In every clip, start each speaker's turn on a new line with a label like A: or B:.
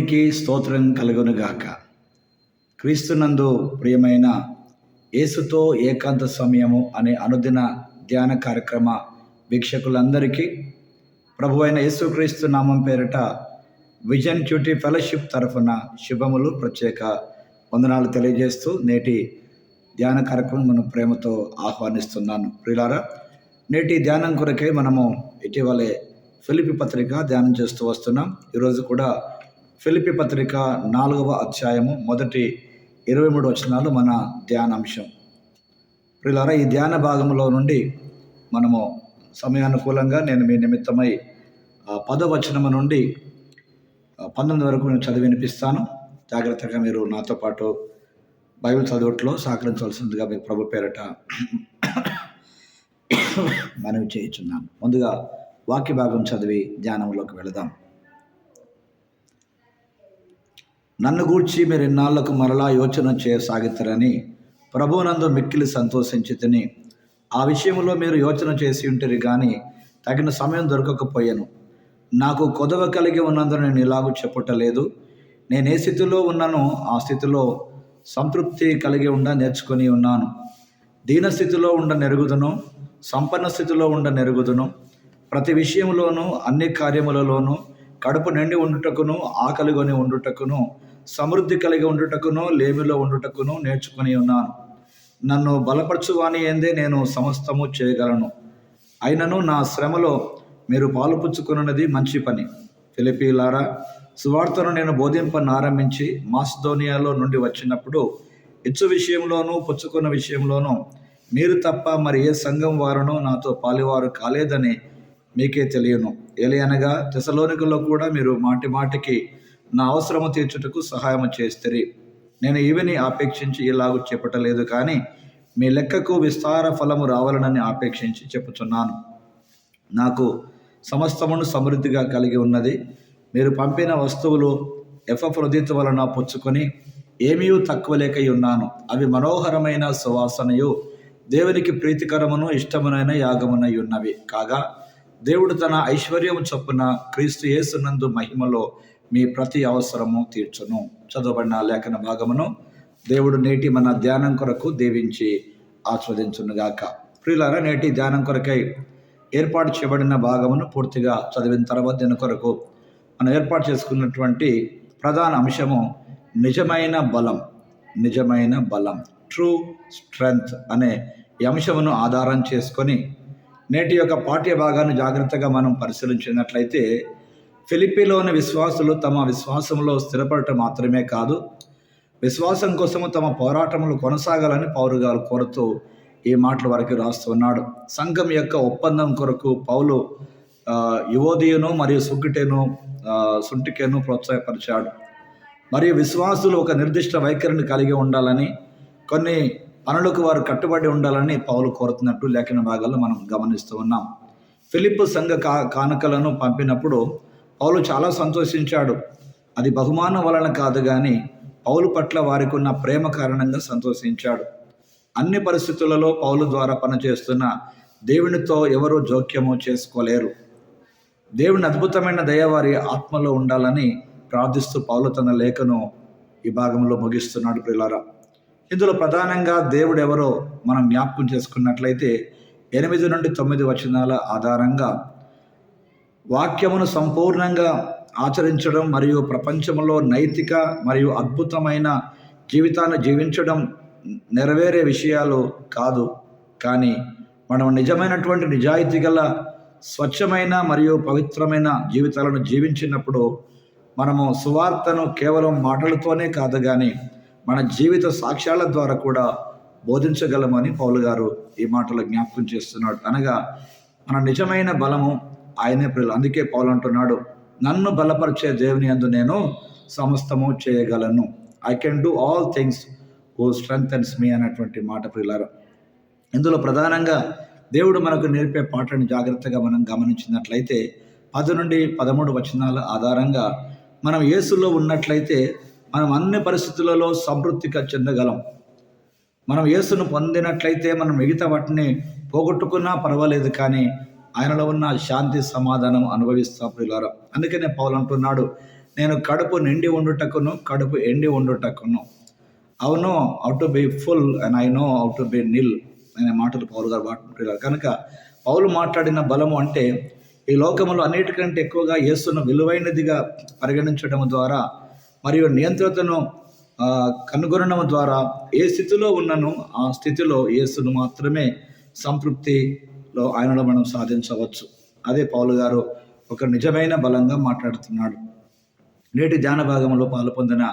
A: దేవునికి స్తోత్రం కలుగునుగాక. క్రీస్తునందు ప్రియమైన యేసుతో ఏకాంత సమయము అనే అనుదిన ధ్యాన కార్యక్రమ వీక్షకులందరికీ ప్రభు అయిన యేసుక్రీస్తు నామం పేరిట విజన్ క్యూటీ ఫెలోషిప్ తరఫున శుభములు ప్రత్యేక వందనాలు తెలియజేస్తూ నేటి ధ్యాన కార్యక్రమం మనం ప్రేమతో ఆహ్వానిస్తున్నాను. ప్రియులారా నేటి ధ్యానం కొరకే మనము ఇటీవలే ఫిలిపి పత్రిక ధ్యానం చేస్తూ వస్తున్నాం. ఈరోజు కూడా ఫిలిపి పత్రిక నాలుగవ అధ్యాయము మొదటి ఇరవై మూడు వచనాలు మన ధ్యానాంశం. ప్రిలారా ఈ ధ్యాన భాగంలో నుండి మనము సమయానుకూలంగా నేను మీ నిమిత్తమై పదవచనము నుండి పంతొమ్మిది వరకు నేను చదివి వినిపిస్తాను. జాగ్రత్తగా మీరు నాతో పాటు బైబిల్ చదువుట్లో సహకరించవలసిందిగా మీ ప్రభు పేరట మనవి చేయించున్నాను. ముందుగా వాక్య భాగం చదివి ధ్యానంలోకి వెళదాం. నన్ను గూర్చి మీరు ఇన్నాళ్ళకు మరలా యోచన చేయసాగితారని ప్రభునందు మిక్కిలి సంతోషించి తిని ఆ విషయంలో మీరు యోచన చేసి ఉంటరి కానీ తగిన సమయం దొరకకపోయాను. నాకు కొదవ కలిగి ఉన్నందున నేను ఇలాగూ చెప్పటలేదు నేను ఏ స్థితిలో ఉన్నానో ఆ స్థితిలో సంతృప్తి కలిగి ఉండ నేర్చుకొని ఉన్నాను. దీన స్థితిలో ఉండ నెరుగుదును సంపన్న స్థితిలో ఉండ నెరుగుదును. ప్రతి విషయంలోనూ అన్ని కార్యములలోనూ కడుపు నిండి ఉండుటకును ఆకలిగొని ఉండుటకును సమృద్ధి కలిగి ఉండుటకును లేమిలో ఉండుటకును నేర్చుకుని ఉన్నాను. నన్ను బలపరచువాని ఏందే నేను సమస్తము చేయగలను. అయినను నా శ్రమలో మీరు పాలుపుచ్చుకున్నది మంచి పని. ఫిలిపీలారా సువార్తను నేను బోధింపను ఆరంభించి మాస్దోనియాలో నుండి వచ్చినప్పుడు ఇచ్చు విషయంలోనూ పుచ్చుకున్న విషయంలోనూ మీరు తప్ప మరి ఏ సంఘం వారును నాతో పాలివారు కాలేదని మీకే తెలియను. ఏలి అనగా తెసలోనికలో కూడా మీరు మాటి మాటికి నా అవసరము తీర్చుటకు సహాయము చేస్తరి. నేను ఈవిని ఆపేక్షించి ఇలాగూ చెప్పటలేదు కానీ మీ లెక్కకు విస్తార ఫలము రావాలనని ఆపేక్షించి చెప్పుచున్నాను. నాకు సమస్తమును సమృద్ధిగా కలిగి ఉన్నది. మీరు పంపిన వస్తువులు ఎఫ్రొదిత్ వలన పుచ్చుకొని ఏమీ తక్కువ లేక ఉన్నాను. అవి మనోహరమైన సువాసనయు దేవునికి ప్రీతికరమును ఇష్టమునైన యాగమునై ఉన్నవి. కాగా దేవుడు తన ఐశ్వర్యము చొప్పున క్రీస్తు యేసునందు మహిమలో మీ ప్రతి అవసరము తీర్చును. చదవబడిన లేఖన భాగమును దేవుడు నేటి మన ధ్యానం కొరకు దీవించి ఆస్వాదించునుగాక. ప్రియులారా నేటి ధ్యానం కొరకై ఏర్పాటు చేయబడిన భాగమును పూర్తిగా చదివిన తర్వాత దీని కొరకు మనం ఏర్పాటు చేసుకున్నటువంటి ప్రధాన అంశము నిజమైన బలం నిజమైన బలం ట్రూ స్ట్రెంగ్త్ అనే ఈ అంశమును ఆధారం చేసుకొని నేటి యొక్క పాఠ్య భాగాన్ని జాగ్రత్తగా మనం పరిశీలించినట్లయితే ఫిలిపిలోని విశ్వాసులు తమ విశ్వాసంలో స్థిరపడటం మాత్రమే కాదు విశ్వాసం కోసము తమ పోరాటములు కొనసాగాలని పౌరుగాలు కోరుతూ ఈ మాటల వరకు రాస్తున్నాడు సంఘం యొక్క ఒప్పందం కొరకు పౌలు ఆ, మరియు సుంకిటేను సుంటికేను ప్రోత్సాహపరిచాడు. మరియు విశ్వాసులు ఒక నిర్దిష్ట వైఖరిని కలిగి ఉండాలని కొన్ని పనులకు వారు కట్టుబడి ఉండాలని పౌలు కోరుతున్నట్టు లేఖన భాగాల్లో మనం గమనిస్తూ ఉన్నాం. ఫిలిప్ సంఘ కా కానుకలను పంపినప్పుడు పౌలు చాలా సంతోషించాడు. అది బహుమానం వలన కాదు కానీ పౌలు పట్ల వారికి ఉన్న ప్రేమ కారణంగా సంతోషించాడు. అన్ని పరిస్థితులలో పౌలు ద్వారా పనిచేస్తున్న దేవునితో ఎవరూ జోక్యము చేసుకోలేరు. దేవుని అద్భుతమైన దయ వారి ఆత్మలో ఉండాలని ప్రార్థిస్తూ పౌలు తన లేఖను ఈ భాగంలో ముగిస్తున్నాడు ప్రిలారా ఇందులో ప్రధానంగా దేవుడు ఎవరో మనం జ్ఞాపకం చేసుకున్నట్లయితే ఎనిమిది నుండి తొమ్మిది వచనాల ఆధారంగా వాక్యమును సంపూర్ణంగా ఆచరించడం మరియు ప్రపంచంలో నైతిక మరియు అద్భుతమైన జీవితాన్ని జీవించడం నెరవేరే విషయాలు కాదు. కానీ మనం నిజమైనటువంటి నిజాయితీ గల స్వచ్ఛమైన మరియు పవిత్రమైన జీవితాలను జీవించినప్పుడు మనము సువార్తను కేవలం మాటలతోనే కాదు కానీ మన జీవిత సాక్ష్యాల ద్వారా కూడా బోధించగలమని పౌలు గారు ఈ మాటలు జ్ఞాపకం చేస్తున్నాడు. అనగా మన నిజమైన బలము ఆయనే ప్రియులు. అందుకే పౌలు అంటున్నాడు నన్ను బలపరిచే దేవుని అందు నేను సమస్తము చేయగలను. I can do all things strengthens me అనేటువంటి మాట ప్రియులారు. ఇందులో ప్రధానంగా దేవుడు మనకు నేర్పే పాటను జాగ్రత్తగా మనం గమనించినట్లయితే పది నుండి పదమూడు వచనాల ఆధారంగా మనం యేసులో ఉన్నట్లయితే మనం అన్ని పరిస్థితులలో సంతృప్తిగా చెందగలం. మనం యేసును పొందినట్లయితే మనం మిగతా వాటిని పోగొట్టుకున్నా పర్వాలేదు కానీ ఆయనలో ఉన్న శాంతి సమాధానం అనుభవిస్తాం ప్రియులారా. అందుకనే పౌలు అంటున్నాడు నేను కడుపు నిండి ఉండుటకును కడుపు ఎండి ఉండుటకును. అవును how to be full and I know how to be nil అనే మాటలు పౌలు గారు మాట్లాడుతున్నారు కనుక పౌలు మాట్లాడిన బలము అంటే ఈ లోకములో అన్నిటికంటే ఎక్కువగా యేసును విలువైనదిగా పరిగణించడం ద్వారా మరియు నియంత్రితను కనుగొనడం ద్వారా ఏ స్థితిలో ఉన్నను ఆ స్థితిలో యేసును మాత్రమే సంతృప్తి లో ఆయనలో మనం సాధించవచ్చు. అదే పౌలు గారు ఒక నిజమైన బలంగా మాట్లాడుతున్నాడు. నేటి ధ్యాన భాగంలో పాలు పొందిన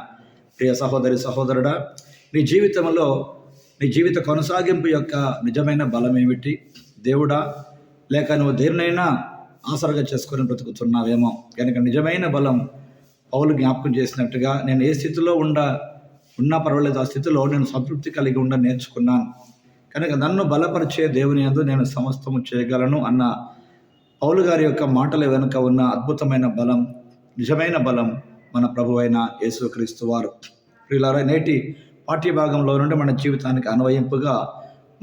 A: ప్రియ సహోదరి సహోదరుడా నీ జీవితంలో నీ జీవిత కొనసాగింపు యొక్క నిజమైన బలం ఏమిటి? దేవుడా లేక నువ్వు దేనినైనా ఆసరగా చేసుకొని బ్రతుకుతున్నావేమో. కనుక నిజమైన బలం పౌలు జ్ఞాపకం చేసినట్టుగా నేను ఏ స్థితిలో ఉండ ఉన్నా పర్వాలేదు ఆ స్థితిలో నేను సంతృప్తి కలిగి ఉండ నేర్చుకున్నాను. కనుక నన్ను బలపరిచే దేవుని యందు నేను సమస్తము చేయగలను అన్న పౌలు గారి యొక్క మాటల వెనుక ఉన్న అద్భుతమైన బలం నిజమైన బలం మన ప్రభు అయిన యేసుక్రీస్తు వారు. ప్రియులారా నేటి పాఠ్యభాగంలో నుండి మన జీవితానికి అన్వయింపుగా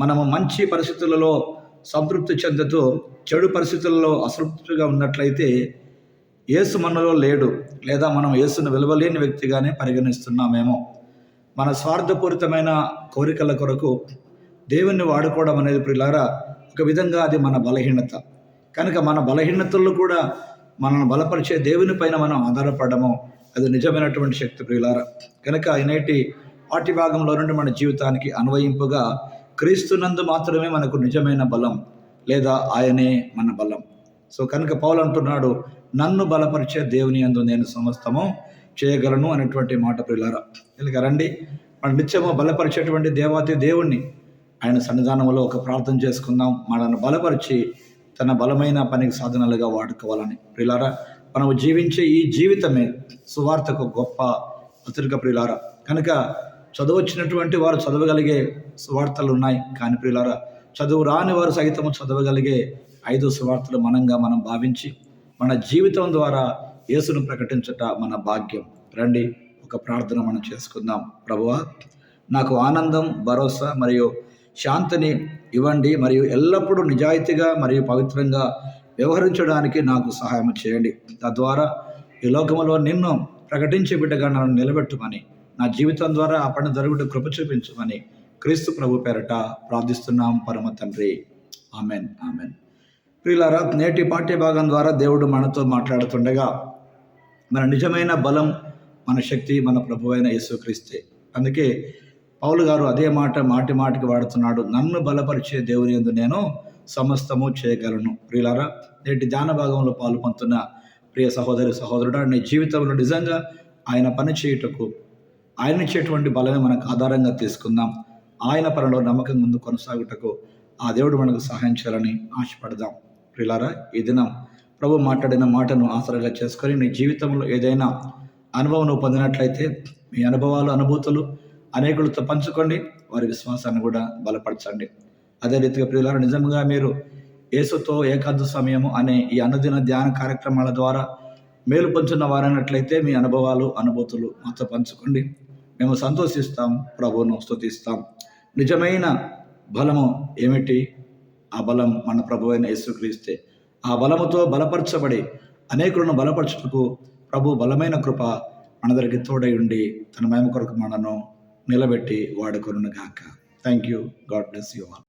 A: మనము మంచి పరిస్థితులలో సంతృప్తి చెందుతూ చెడు పరిస్థితులలో అసంతృప్తిగా ఉన్నట్లయితే యేసు మనలో లేడు లేదా మనం యేసును విలువలేని వ్యక్తిగానే పరిగణిస్తున్నామేమో. మన స్వార్థపూరితమైన కోరికల కొరకు దేవుణ్ణి వాడుకోవడం అనేది ప్రిలారా ఒక విధంగా అది మన బలహీనత. కనుక మన బలహీనతల్లో కూడా మనల్ని బలపరిచే దేవుని పైన మనం ఆధారపడము. అది నిజమైనటువంటి శక్తి ప్రియులారా కనుక నేటి పాటి భాగంలో నుండి మన జీవితానికి అన్వయింపుగా క్రీస్తునందు మాత్రమే మనకు నిజమైన బలం లేదా ఆయనే మన బలం. సో కనుక పౌలు అంటున్నాడు నన్ను బలపరిచే దేవుని యందు నేను సమస్తము చేయగలను అనేటువంటి మాట ప్రియులారా కనుక రండి మన నిత్యము బలపరిచేటువంటి దేవాతి దేవుణ్ణి. ఆయన సన్నిధానంలో ఒక ప్రార్థన చేసుకుందాం. మనల్ని బలపరిచి తన బలమైన పనికి సాధనలుగా వాడుకోవాలని. ప్రియులారా మనము జీవించే ఈ జీవితమే సువార్తకు గొప్ప పత్రిక ప్రియులారా. కనుక చదువచ్చినటువంటి వారు చదవగలిగే సువార్తలు ఉన్నాయి. కానీ ప్రియులారా చదువు రాని వారు సైతము చదవగలిగే ఐదు సువార్తలు మనంగా మనం భావించి మన జీవితం ద్వారా యేసును ప్రకటించట మన భాగ్యం. రండి ఒక ప్రార్థన మనం చేసుకుందాం. ప్రభువా నాకు ఆనందం భరోసా మరియు శాంతిని ఇవ్వండి మరియు ఎల్లప్పుడూ నిజాయితీగా మరియు పవిత్రంగా వ్యవహరించడానికి నాకు సహాయం చేయండి. తద్వారా ఈ లోకములో నిన్ను ప్రకటించే బిడ్డగా నన్ను నిలబెట్టుమని నా జీవితం ద్వారా ఆ పని జరుగుట కృప చూపించమని క్రీస్తు ప్రభు పేరట ప్రార్థిస్తున్నాం. పరమ తండ్రి. ఆమెన్. ఆమెన్. ప్రియులారా నేటి పాఠ్య భాగం ద్వారా దేవుడు మనతో మాట్లాడుతుండగా మన నిజమైన బలం మన శక్తి మన ప్రభు అయిన యేసుక్రీస్తే. అందుకే పౌలు గారు అదే మాట మాటి మాటికి వాడుతున్నాడు. నన్ను బలపరిచే దేవుని ఎందు నేను సమస్తము చేయగలను. ప్రియులారా నేటి ధ్యాన భాగంలో పాలు పొందుతున్న ప్రియ సహోదరి సహోదరుడు నీ జీవితంలో నిజంగా ఆయన పని చేయుటకు ఆయన ఇచ్చేటువంటి బలమే మనకు ఆధారంగా తీసుకుందాం. ఆయన పనిలో నమ్మకం ముందు కొనసాగుటకు ఆ దేవుడు మనకు సహాయం చేయాలని ఆశపడదాం. ప్రిలారా ఈ దినం ప్రభు మాట్లాడిన మాటను ఆసరాగా చేసుకొని నీ జీవితంలో ఏదైనా అనుభవం నువ్వు పొందినట్లయితే మీ అనుభవాలు అనుభూతులు అనేకులతో పంచుకోండి. వారి విశ్వాసాన్ని కూడా బలపరచండి. అదే రీతిగా ప్రియులారా నిజంగా మీరు యేసుతో ఏకాంత సమయము అనే ఈ అనుదిన ధ్యాన కార్యక్రమాల ద్వారా మేలు పంచున్న వారైనట్లయితే మీ అనుభవాలు అనుభూతులు మాతో పంచుకోండి. మేము సంతోషిస్తాం ప్రభువును స్థుతిస్తాం నిజమైన బలము ఏమిటి? ఆ బలం మన ప్రభు అయిన యేసుక్రీస్తే. ఆ బలముతో బలపరచబడి అనేకులను బలపరచుటకు ప్రభు బలమైన కృప మనందరికి తోడై ఉండి తన మేమ కొరకు మనను నిలబెట్టి వాడుకొనుగాక. Thank you God bless you all